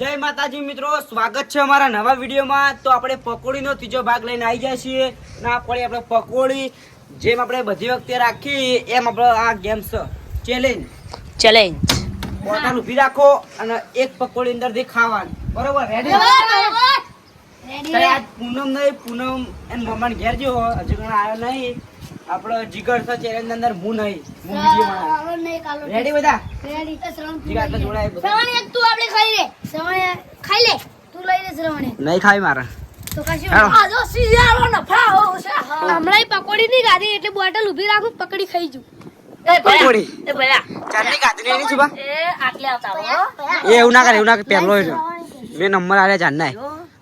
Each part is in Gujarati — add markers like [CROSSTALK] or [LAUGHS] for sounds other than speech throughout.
જય માતાજી મિત્રો સ્વાગત છે અમારા નવા વિડીયોમાં. તો આપણે પકોડીનો ત્રીજો ભાગ લઈને આવી જાય છીએ. ના પડી આપણે પકોડી જેમ આપણે બધી વખતે રાખી એમ આપણો આ ગેમ છે. ચેલેન્જ ચેલેન્જ બોટલ ઊભી રાખો અને એક પકોડી અંદરથી ખાવાની. બરોબર? રેડી આજ પૂનમ નહીં પૂનમ એન મમ્માને ઘેર જેવો હજુ ઘણા આવ્યો નહીં. આપણો જીગર છે ચેલેન્જ અંદર હું નહીં. હું વીડિયો રેડી બધા? જીગર આપણે જોડાય બધા. નહીં ખાવી મારે. હમણાં પકોડી ની ગાડી એટલે બોટલ ઊભી રાખું પકડી ખાઈ જુ પકોડી. એ ભલા ચાંદની ગાદી નહીં સુબા એ આટલે આવતા હો. એ એવું ના કરે એવું ના પહેલો મેં નંબર આલ્યા જાનના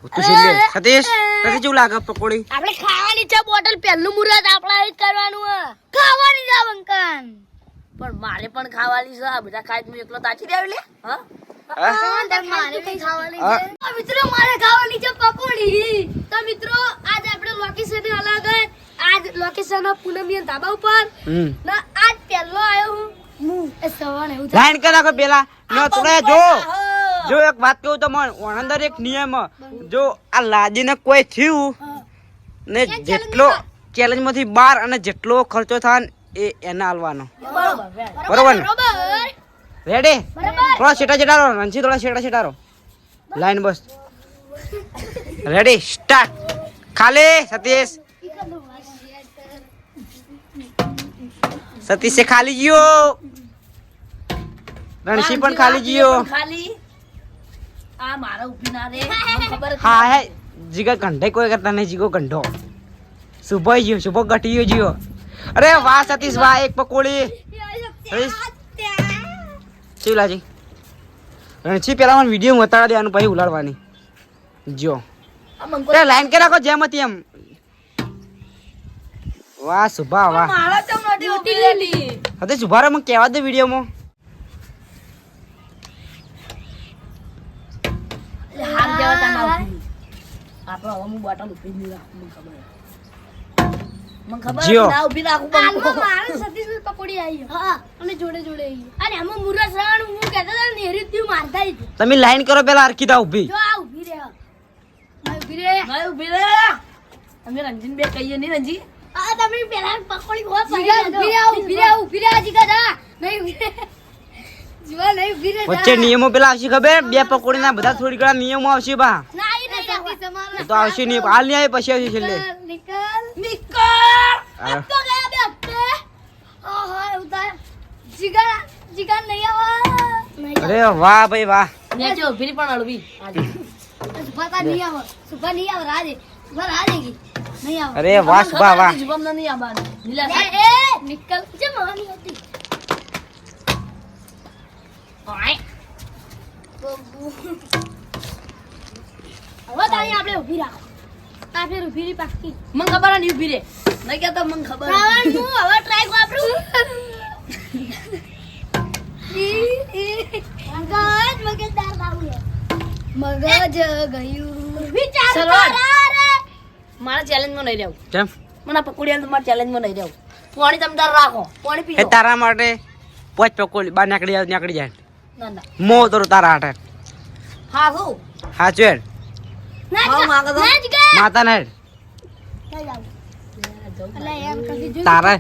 તું છેલ્લે સતીશ સતીશ કેવું લાગે પકોડી? આપણે ખાવાની છે બોટલ પહેલું મુહૂર્ત આપણા જ કરવાનું હે. ખાવાની છે બંકન. પણ મારે પણ ખાવાની છે. આ બધા ખાઈ હું એકલો તાચી દેવ લે. હા? મારે કઈ ખાવાની હા. છે. તો મિત્રો મારે ખાવાની છે પકોડી. તો મિત્રો આજ આપણે લોકેશન અલગ આજ લોકેશન પૂનમિયા ધાબા ઉપર. ના આજ પહેલો આવ્યો હું. હું સવારે પેલા. ન તોડે જો. જો એક વાત કહું તો મને અંદર એક નિયમ જો આ લાદીને કોઈ થયું ને જેટલો ચેલેન્જમાંથી બાર અને જેટલો ખર્ચો થાય ને એ એને આલવાનો. બરોબર ને? રેડી થોડા છેટા છેટા રહો રણજી થોડા છેટા છેટારો. લાઈન બસ. રેડી સ્ટાર્ટ ખાલી? સતીશ? સતીશે ખાલી ગયો. રણસી પણ ખાલી ગયો. ખાલી. આ મારા ઊભી ના રે. ખબર હા હે. જીગા કંઠે કોઈ કરતા નહીં જીગો કંઠો શુભો ગયો શુભો ગટીયો ગયો અરે વાહ સતીશ વાહ એક પકોડી. શિવલાજી રણછી પેલા મને વીડિયો બતાડવા દેવાનું પછી ઉલાડવાની. જો. આ લાઈન કે રાખો જેમ હતી એમ. વાહ શુભા વાહ. હવે શુભા રે મને કહેવા દે વિડીયોમાં હાથ જેવા તા ના ઊભી આપણે હવે હું બોટલ ઊભી નહીં રાખું મને ખબર મને ખબર ના ઊભી રાખું પણ આમાં મારે પકોડી આવી હા અને જોડે જોડે આવી અને આમાં મુરત સણ હું કહેતો હતો ને એ મારતા જ તમે લાઈન કરો પેલા અરખીતા ઊભી જો આ ઊભી. રહે રહે નહીં ઊભી રે અમે રંજીન બે કહીએ નહીં રંજી આ તમે પેલા પકોડી ખો જીગા ઊભી રહે ઊભી રહે રહે જીગા જા નહીં રહે રહે વચ્ચે નિયમો પેલા આવશે ખબર? બે પકોડીના બધા થોડી ઘણા નિયમો આવશે બા. ના તો આવશે નહીં. હાલ નહીં આવે પછી આવશે છેલ્લે. નિકલ નિકર હા. તો ગયા બે હપ્તે. ઓહો એવું થાય જીગા જીગા નહીં આવા. નહીં અરે વાહ ભાઈ વાહ. ઊભી પણ અળવી. આજે. સુભા તા નહીં આવો. સુભા નહીં આવો રાજે સુભા રાજે કી. નહીં આવો. અરે વાહ શુભા વાહ. નિકલ. જે માની હતી. હવે આપણે ઊભી રાખો. તા ઊભી રહી પાકી. મને ખબર નહીં ઊભી રે નહીં કહેતો મને ખબર. હું હવે ટ્રાય વાપરું. મગજ મગજદાર મગજ ગયું. વિચાર. મારા ચેલેન્જમાં નહીં રહેવું. કેમ? મને આ પકોડી આલે તો મારા ચેલેન્જમાં નહીં રહેવું. પાણી તમે તાર રાખો. પાણી પી એ તારા માટે પોચ પકોડી બાર નીકળી જાય નીકળી જાય. મો તો તારા હાટે હા હા ચેડ માતા ના તારા-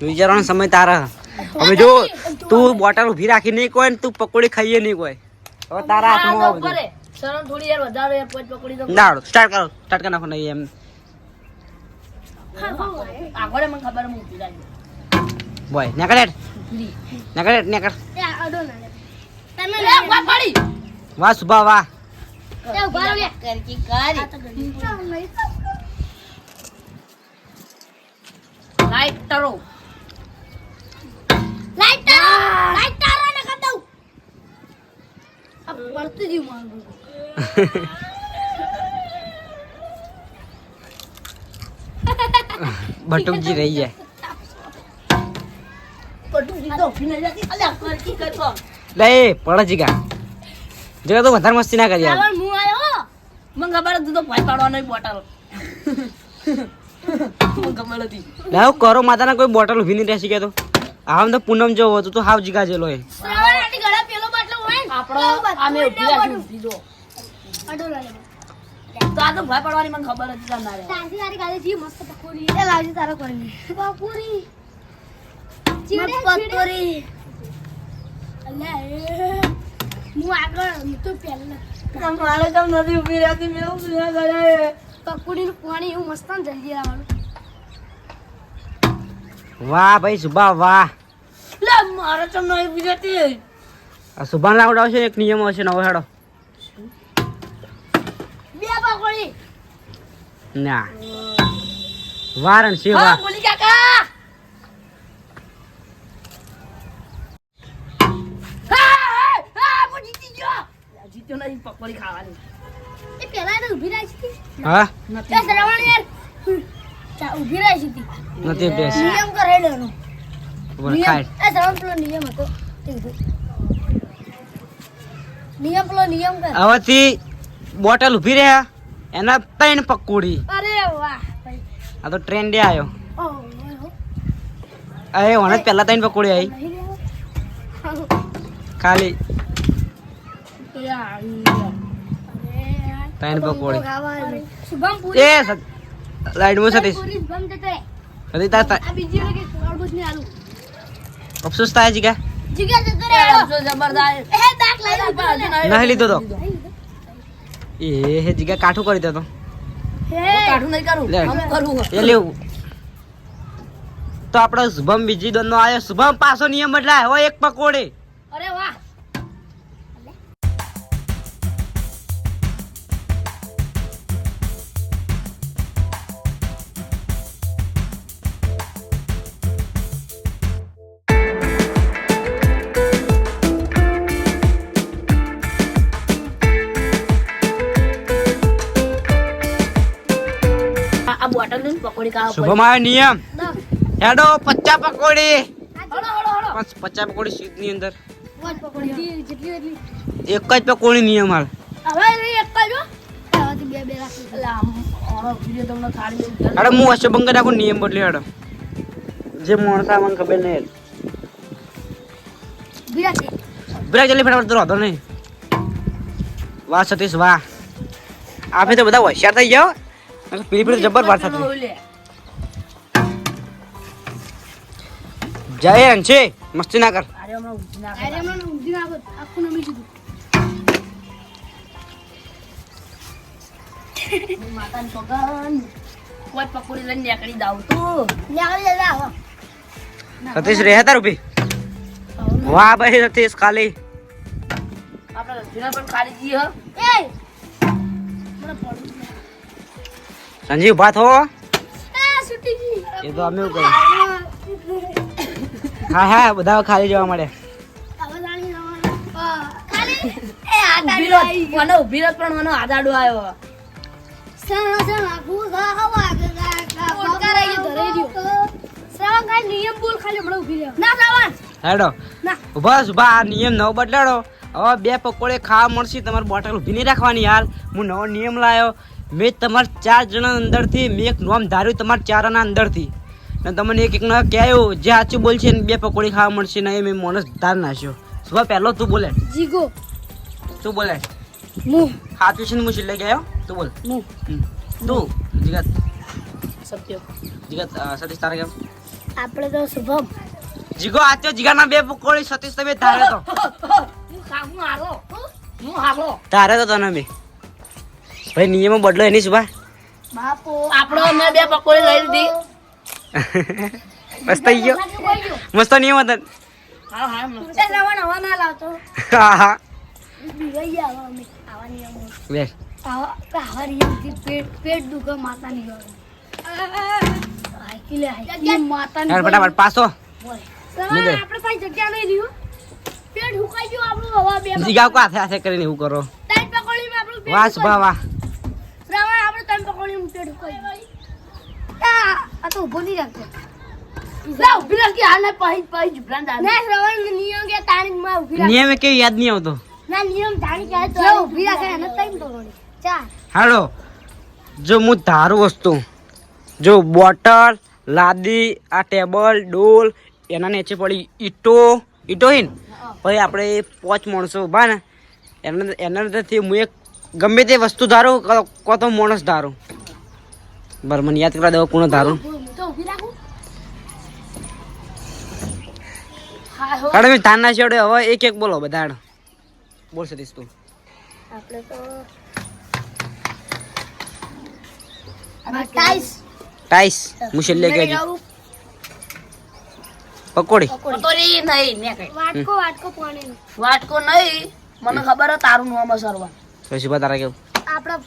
વિચારવાનો સમય તારા હવે જો તું બોટલ ઊભી રાખી નહીં કોઈ ને તું પકોડી ખાઈએ નહીં કોઈ હવે તારા હાથમાં આ આ તો બધું. કરે શરણ થોડી યાર વધારે યાર પોચ પકોડી તો દાડો સ્ટાર્ટ કરો સ્ટાર્ટ કરી નાખો નહીં એમ બોય નીકળ. નીકળ નીકળ વાહ સુભા વાહ એ ઊભા રહો લે કરકી કરી લાઈટ તરો લાઈટ તારો લાઈટ તારો ને કર આ પડતું જીવ માંગુ બટુકજી રહી જાય પટુ નહીં જતી અલ્યા કરકી કરતો લે પડ જીગા જો તો વધારે મસ્તી ના કરી યાર હું આયો મને ખબર હતું તો ભાઈ પાડવાનો બોટલ લાવ ખબર હતી. લે કરો માતાના કોઈ બોટલ ઊભી નહીં રહેશે કે તો. આમ તો પૂનમ જો હતું તો હાવ જીગા જેલો આપણો આમે રાખી જો અડો લાલે તો આ તો ભય પડવાની મને ખબર હતી તમારે તારી તારી ગાલે જી મસ્ત પકોડી. એ લાવજે તારા કોની પકોડી. ચીડે હું આગળ હું તો પહેલા. મારે કેમ નથી ઊભી રહેતી મેં એવું ના કરે પકોડીનું પાણી એવું મસ્ત જલ્દી લાવવાનું વાહ ભાઈ સુભા વાહ. લે મારે કેમ નહીં ઊભી રહેતી. આ સુભાન લાવડાવશે એક નિયમ હશે નવો હેડો. બે પકોડી ના. વારણ વાહ. બોલી કાકા. પકોડી ખાવાની. એ પહેલા એને ઊભી રહી હતી. હા? એ શ્રવણ યાર. ચા ઊભી રહી હતી. નથી બેસ નિયમ કરેલો એનો. ખાય. એ શ્રવણ પેલો નિયમ હતો. નિયમ પેલો નિયમ કર. હવેથી બોટલ ઊભી રહ્યા એના ત્રણ પકોડી. અરે વાહ આ તો ટ્રેન્ડે આવ્યો ઓહ. ઓહ, અરે મને પહેલા ત્રણ પકોડી આવી ખાલી. ત્રણ પકોડી. એ લાઈટ લાઈટમાં સતીશ વાગે તરબૂચ આલુ. અફસોસ થાય જીગા જીગા જતો અફસોસ જબરદસ્ત. એ દાખ લઈ ના. લીધો તો? એ હે જીગા કાઠું કરી દેતો હે. કાઠું નહીં કરું. લે. કરું. એ લેવું તો આપણો શુભમ બીજી દોન નો આવ્યો શુભમ પાછો નિયમ બદલાય. હોય એક પકોડી. પકોડી ખાવા શુભમ આવ્યો નિયમ. હેડો પચ્ચા પકોડી. હળો હળો હળો. પાંચ- પચાસ પકોડી સીટની અંદર એક જ પકોડી નિયમ હાલ. અરે હો. હવેથી બે બે રાખી. એટલે આમ આનો વીડિયો તમને થાળી જેવું ચાલે. હેડો હું હશે બંગર નાખું નિયમ બદલી હેડો. જે માણસા મને ખબર નહીં બ્રેક જલ્દી ફટાફટ દરો વાંધો નહીં. વાહ સતીશ વાહ. આપણે તો બધા હોશિયાર થઈ જાઓ પીલી પીલી જબ્બર વાર થતી જાઉં અંશે મસ્તી ના કર. સતીશ રહે તાર ઊભી? વાહ ભાઈ સતીશ ખાલી. પણ ખાલી હો. એ! મને પડું સંજીવ ઊભા થો. એ છૂટી ગઈ એ તો અમે કર્યું હા હા બધા ખાલી જોવા મળે. મને પણ આદાડો આવ્યો. હેડો. ઊભા ઊભા. આ નિયમ નવો બદલાડો. હવે બે પકોડે ખાવા મળશે તમારે બોટલ ઊભી નહીં રાખવાની હાલ હું નવો નિયમ લાવ્યો મેં તમારા ચાર જણા અંદરથી મેં એક નોમ ધાર્યું તમારા ચારના અંદરથી. ને તમને એક એકને કહેવું જે સાચું બોલશે ને બે પકોડી ખાવા મળશે ને એમ મેં માણસ ધાર નાખ્યો. સુભા પહેલો? તું બોલે. જીગો. તું બોલે. મુ. સાચું છે ને હું છેલ્લે ગયો? તું બોલ. મુ. તું જીગત. સત્ય. જીગત સતીશ તારે કેમ? આપણે તો શુભમ. જીગો આચો જીગાના બે પકોડી સતીશ તમે ધારે તો. હું હારો. હું હારો. તારે તો તને મેં ભાઈ નિયમો બદલો એની સુભા બાપો આપણો અમે બે પકોડી લઈ લીધી. [LAUGHS] મસ્ત થઈ ગયો. મસ્ત નિયમ હતા હા હા મસ્ત. એ શ્રાવણ હવા ના લાવતો. હા હા બીવાઈ ગયા હવે અમે આવા નિયમો બેસ આવા આવા નિયમથી પેટ પેટ દુખે માતાની ફટાફટ પાછો. આપણે પાસે જગ્યા નહીં રહ્યું? પેટ હુકાઈ ગયું આપણું હવા બે જીગા કો હાથે હાથે કરીને એવું કરો? વાસ પકોડીમાં આપણું પેટ વાહ હુકાઈ સુભા વાહ શ્રાવણ આપણે ત્રણ પકોડીમાં પેટ હુકાઈ ગયું આ તો ઊભો નહીં રાખતો નિયમ કેવી યાદ નહીં આવતો. ના નિયમ તારીખ કે તો રાખે એને ત્રણ પકોડી ચાર હાલો. જો હું ધારું વસ્તુ. જો બોટલ લાદી આ ટેબલ ડોલ એના નીચે પડી ઈટો. ઈટો હિન પછી આપણે પોચ માણસો ઊભા ને એના એના અંદરથી હું એક ગમે તે વસ્તુ ધારું કો- તો માણસ ધારું. બરાબર મને યાદ કરા દેવો કોણ ધારું હું તો ઊભી રાખું હા હો કાઢો મેં તાના છેડે હવે એક એક બોલો બધા બોલ સતીશ તું. આપણે તો ટાઈસ. ટાઈસ છેલ્લે કહેજો પકોડી. પકોડી. નહીં ને કઈ. વાટકો વાટકો પાણી વાટકો નહીં મને ખબર હે તારું નામ સરવા તો શુભા તારા કેવું?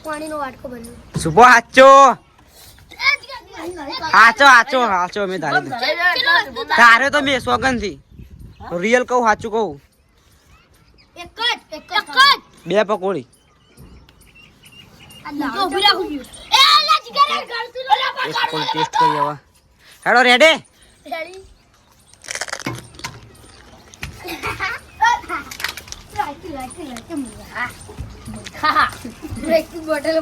પાણી નો વાટકો બન્યો. શુભો હાચો. હાચો હાચો હાચો મેં તારે તારે તો મેં સોગનથી રિયલ કહું સાચું કહું? એક જ એક જ બે પકોડી. હેડો રેડે બોટલ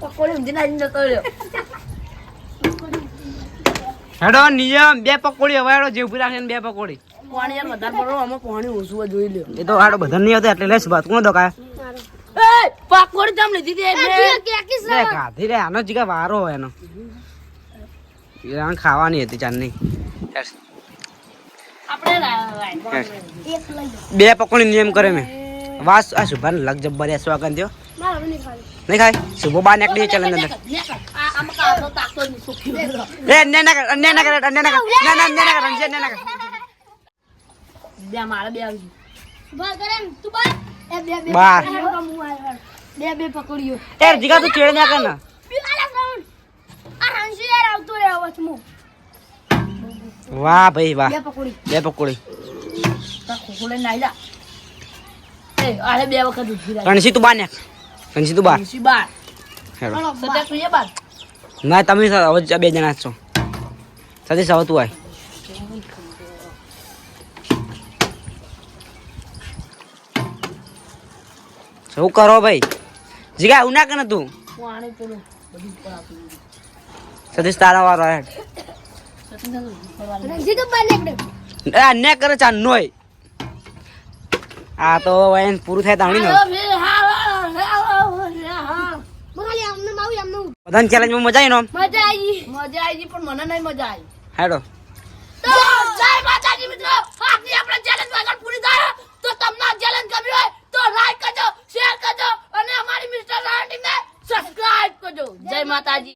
પકોડી ઊંધી નાખી જતો રહ્યો. હેડો નિયમ બે પકોડી હવે હેડો જે ઊભી રાખે ને બે પકોડી. પાણી યાર વધારે પડો અમે પાણી ઓછું જોઈ એ તો હાડો બધા નહીં આવતા એટલે લેસ બાત કોણ દો કાય એ પકોડી તમ લીધી હતી એ મેં જીગર કે કિસ લે ખાધી રે આનો જીગા વારો હોય એનો. ખાવાની હતી ચાંદની. આપણે રા- રા- એક લઈ લો. બે પકોડી નિયમ કરે મેં. વાસ આ શુભાને લગ જબ્બર સ્વાગત થયો? નહીં ખાય શુભો બા નીકળી ચલે અંદર. એ અન્ય ના કર અન્ય ના કર અન્ય ના કર ના ના અન્ય ના કર અન્ય ના કર બે મારે બે આવી ઊભા કરે ને તું બાર એ બે બે બાર. તો. બે બે પકોડીઓ યાર જીગા તું ચેડ ના કર ને આ હાંસુ યાર આવતો રે અવાજમાં વાહ ભાઈ વાહ બે પકોડી બે પકોડી તાર ખોખો લઈને નાઈ જા એ આલે બે વખત ઉઠી રહ્યા કણસી તું બા નાખ કણસી તું બાર હેડો. સત્યા તું એ બાર. ના તમે હવે બે જણા જ છો. સતીશ હવે તું આય શું કરો ભાઈ? જીગા ઉના ના કરે તું. સતીશ તારા વારો હેડ. ને તો ઉપર વાળી. રણજી તો બાર નીકળે. એ અન્ય કરે ચાન નોય. આ તો હવે એને પૂરું થાય તાણી નો આયો બે, હા, હા, હા, હા, હા. ખાલી આમને માવું આમને બધાને ચેલેન્જમાં મજા આવી નો મજા આવી. મજા આવી પણ મને નહીં મજા આવી. હેડો. તો જય માતાજી મિત્રો. આજની આપણે ચેલેન્જ આગળ પૂરી થાય. તો તમને ચેલેન્જ ગમી હોય તો લાઈક કરજો શેર કરજો અને અમારી મિસ્ટર રાણા ટીમને સબસ્ક્રાઇબ કરજો. જય માતાજી.